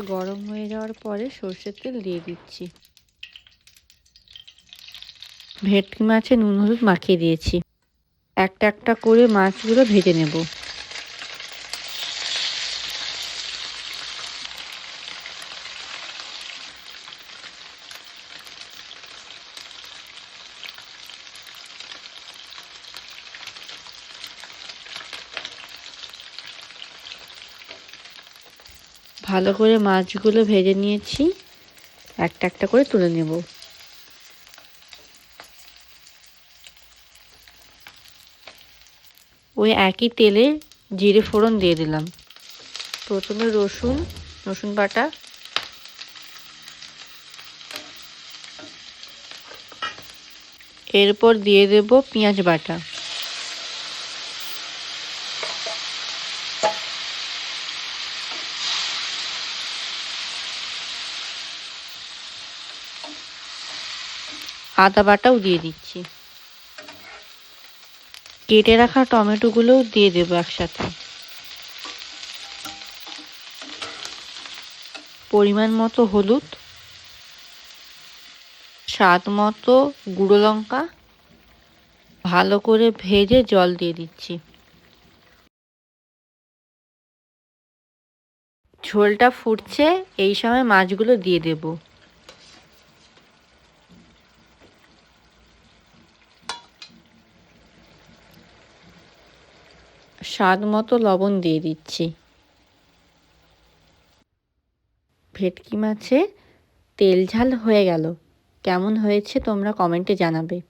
গরম হয়ে যাওয়ার পরে সর্ষের তেল দিয়ে দিচ্ছি। ভেটকি মাছে নুন হলুদ মাখিয়ে দিয়েছি। একটা একটা করে মাছগুলো ভেজে নেব। ভালো করে মাছগুলো ভেজে নিয়েছি। একটা একটা করে তুলে নেব। ওই একই তেলে জিরে ফোড়ন দিয়ে দিলাম। প্রথমে রসুন রসুন বাটা। এরপর দিয়ে দেব পেঁয়াজ বাটা। আদা বাটাও দিয়ে দিচ্ছি। কেটে রাখা টমেটোগুলোও দিয়ে দেবো একসাথে। পরিমাণ মতো হলুদ, স্বাদ মতো গুঁড়ো লঙ্কা, ভালো করে ভেজে জল দিয়ে দিচ্ছি। ঝোলটা ফুটছে, এই সময় মাছগুলো দিয়ে দেবো। স্বাদ মতো লবণ দিয়ে দিচ্ছি। ভেটকি মাছে তেল ঝাল হয়ে গেল। কেমন হয়েছে তোমরা কমেন্টে জানাবে।